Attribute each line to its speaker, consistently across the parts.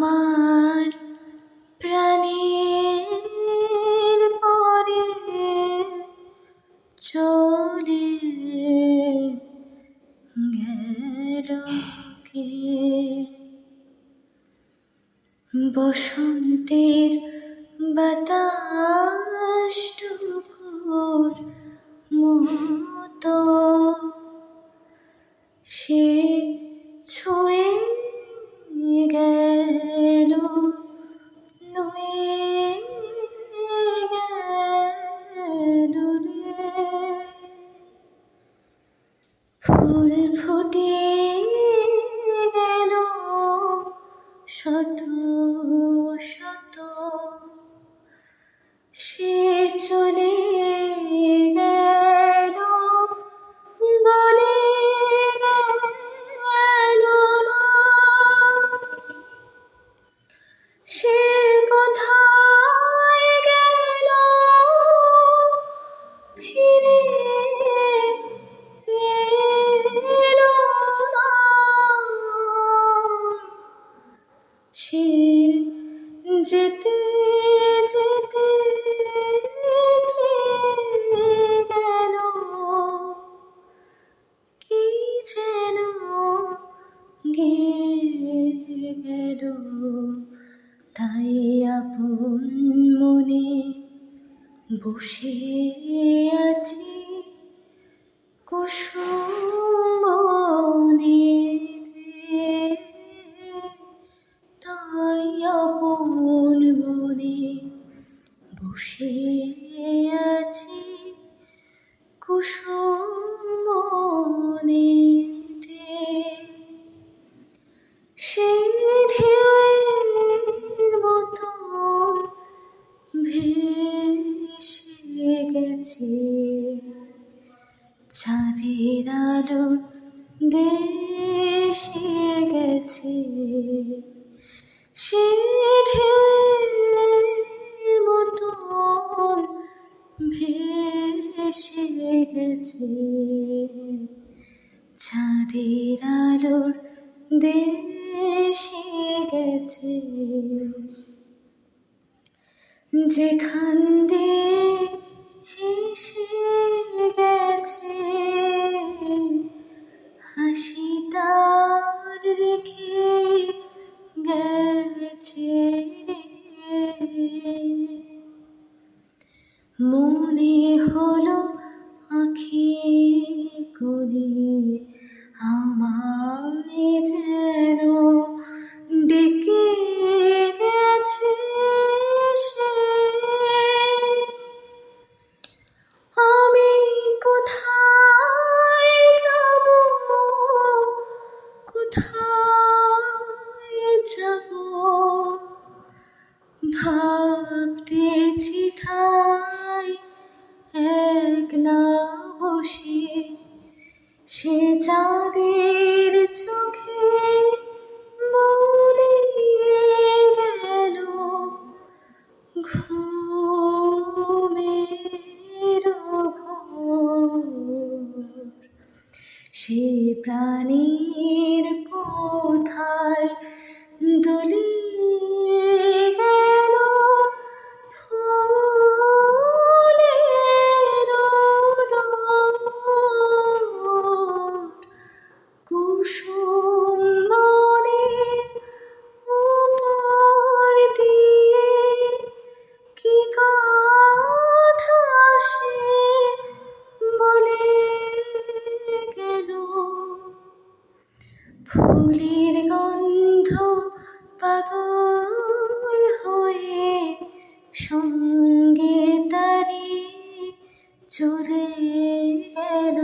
Speaker 1: আমার প্রাণীর পরে চলে গেল কে? বসন্তের বাতাস ফুল ফুটিয়ে যেতে যেতে গেল কি যেন গেয়ে গেল। তাই আপন মনে বসে আছি। কুসুম বসে আছি কুসুম। সেই ঢেউয়ের মতন ভেসে গেছে চাঁদের আলো দেশে গেছে সে ঢেউয়ের ভেসে গেছে। চাঁদের আলোর দেশে গেছে। যেখান দিয়ে ভাবতেছি ঠাই এক না বসে। সে চাঁদের চোখে বলে গেল ঘুমের ঘোর। সে প্রাণীর ফুলের গন্ধ পাগল হয়ে সঙ্গে তারি চলে গেল।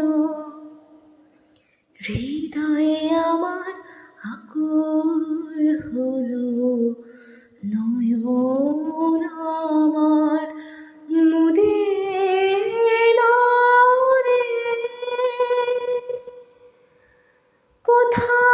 Speaker 1: হৃদয়ে আমার আকুল হলো, নয়ন আমার মুদে রে কোথা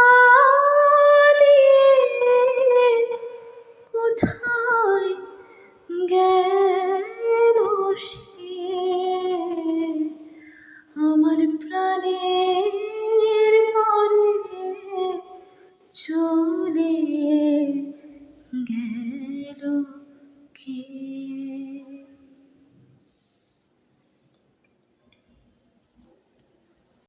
Speaker 1: পেল কে